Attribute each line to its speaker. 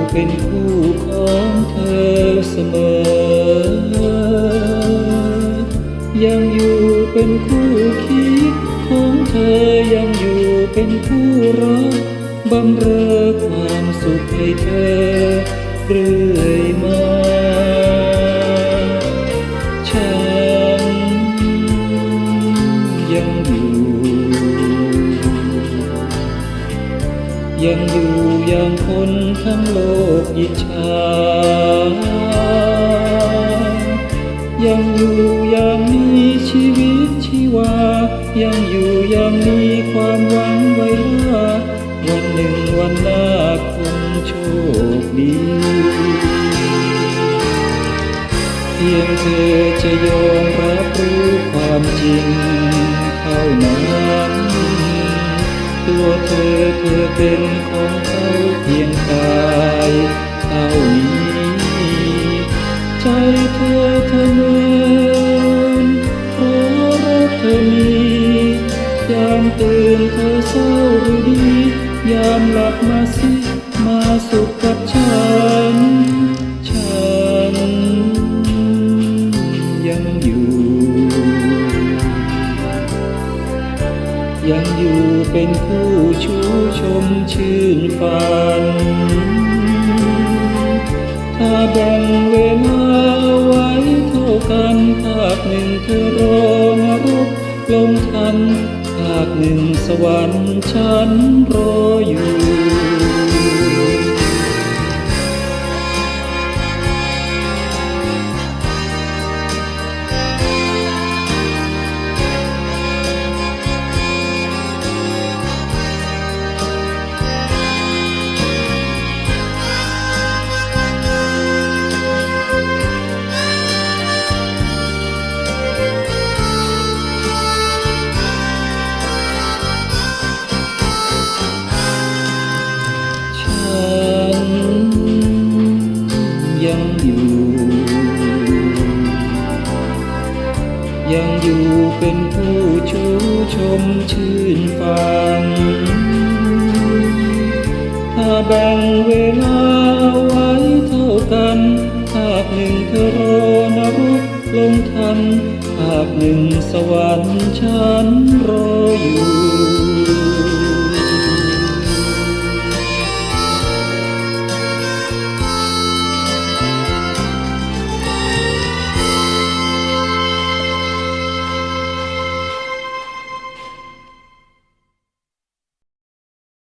Speaker 1: ยังอยู่เป็นคู่ของเธอเสมอ ยังอยู่เป็นคู่คิดของเธอยังอยู่เป็นคู่รักบำเรอความสุขให้เธอเรื่อยมา ยังอยู่อย่างคนทั้งโลกอิจฉายังอยู่อย่างมีชีวิตชีวา ยังอยู่อย่างมีความหวังไว้ว่าวันหนึ่งวันหน้าคงโชคดีเพียงเธอจะยอมรับรู้ความจริงเท่านั้น ตัวเธอเธอเป็นของเขาเพียงกายเท่านี้ ใจเธอเธอเมินเพราะรักเธอมียามตื่นเธอเศร้าหรือดี ยามหลับมาสิมาสุขกับ เป็นคู่ชูชมชื่นฝันถ้าแบ่งเวลาไว้เท่ากันภาคหนึ่งเธอรอนรกลมทันภาคหนึ่งสวรรค์ฉันรออยู่ ยังอยู่เป็นผู้ชูชมชื่นฟันถ้าแบ่งเวลาไว้เท่ากันภาคหนึ่งเธอรอนรกลงทันภาคหนึ่งสวรรค์ฉันรออยู่